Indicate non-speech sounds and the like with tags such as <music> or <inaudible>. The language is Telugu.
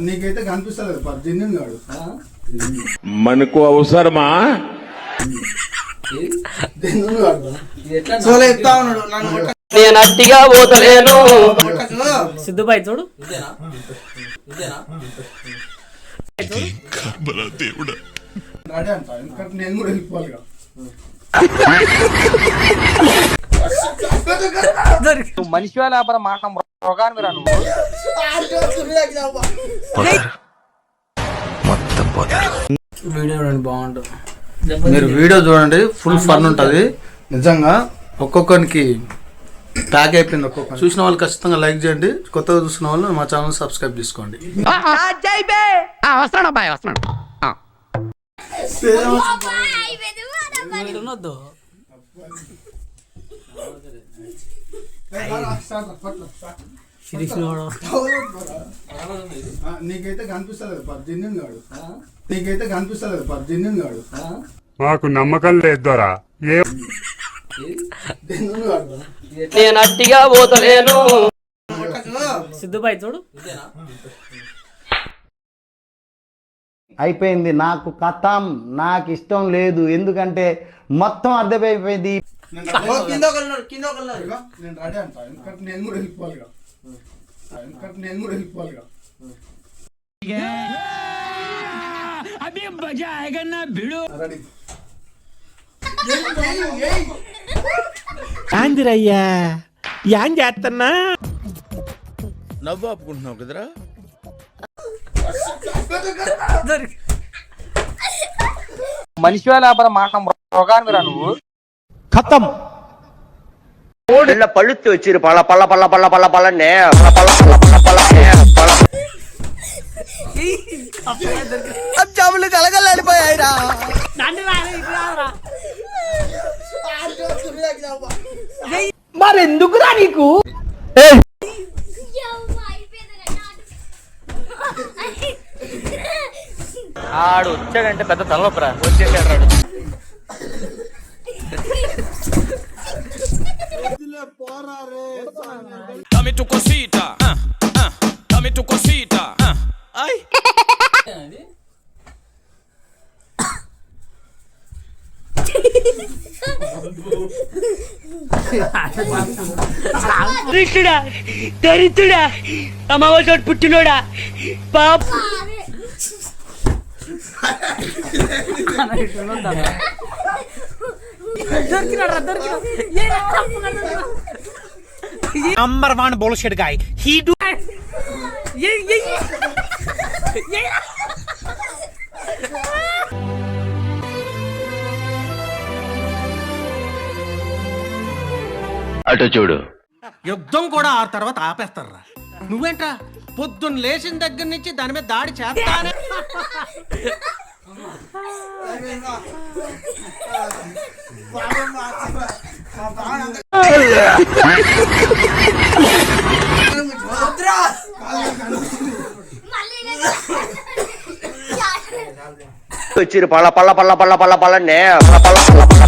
నీకైతే మనకు అవసరమా? సోలో ఉన్నాడు. నన్ను నేను అట్టిగా పోతలేను. కొట్టకు. సిద్ధుబాయ్ చూడు. రెడీ అంట ఎందుకంటే నేను కూడా వెళ్ళిపోవాలిగా దొరికి మనిషి లేకపోతే మాట వీడియో చూడండి బాగుంటుంది. మీరు వీడియో చూడండి ఫుల్ ఫన్ ఉంటుంది. నిజంగా ఒక్కొక్కరికి ప్యాక్ అయిపోయింది ఒక్కొక్క చూసిన వాళ్ళు ఖచ్చితంగా లైక్ చేయండి. కొత్తగా చూసిన వాళ్ళు మా ఛానల్ సబ్స్క్రైబ్ చేసుకోండి. వస్తున్నాడు నీకైతే కనిపిస్తలేదు జిన్నుని గాడు. నీకైతే కనిపిస్తలేదు జిన్నుని గాడు. మాకు నమ్మకం లేదు ఏ గాడు. నేను అట్టిగా పోతలేను. సిద్ధుబాయ్ చూడు. అయిపోయింది నాకు కథం నాకు ఇష్టం లేదు. ఎందుకంటే మొత్తం అర్థమైపోయింది. కింద కింద నేను రెడీ అంట. ఎందుకంటే నేను కూడా వెళ్ళిపోవాలిగా ఎందుకంటే నేను కూడా వెళ్ళిపోవాలిగా రెడీ. యాందిరయ్యా యాం చేస్తున్నా? నవ్వు ఆపుకుంటున్నావు కదరా? మనిషి లేకపోతే మాట మృగాన్ని మీరు నువ్వు? ఖతం உள்ள பழுத்து வச்சிரு பல பல பல பல பல பலன்னு பல பல பல பல பலன்னு பல చెవులు కలగలాడిపోయాయిరా దాన్ని రాని ఇటు రాదురా మరెందుకురా నీకు ఆడు వచ్చాడంటే పెద్ద తలనొప్పరా వచ్చేసాడు రాడు దరిద్రుడా దరిద్రుడా అమ్మవారి పుట్టినోడా పాప. దొరికినాడు దొరికినాడు. నంబర్ వన్ బుల్షిట్ గాయ్ హీ డు ఏ ఏ. ఏ. అటు చూడు. యుద్ధం కూడా ఆ తర్వాత ఆపేస్తారా? నువ్వేంట్రా? పొద్దున్న లేచిన దగ్గర నుంచి దాని మీద దాడి చేస్తానే <laughs> వచ్చిరు పళ్ళ పళ్ళ పళ్ళ పళ్ళ పళ్ళ పళ్ళనే పళ్ళ పళ్ళ పళ్ళ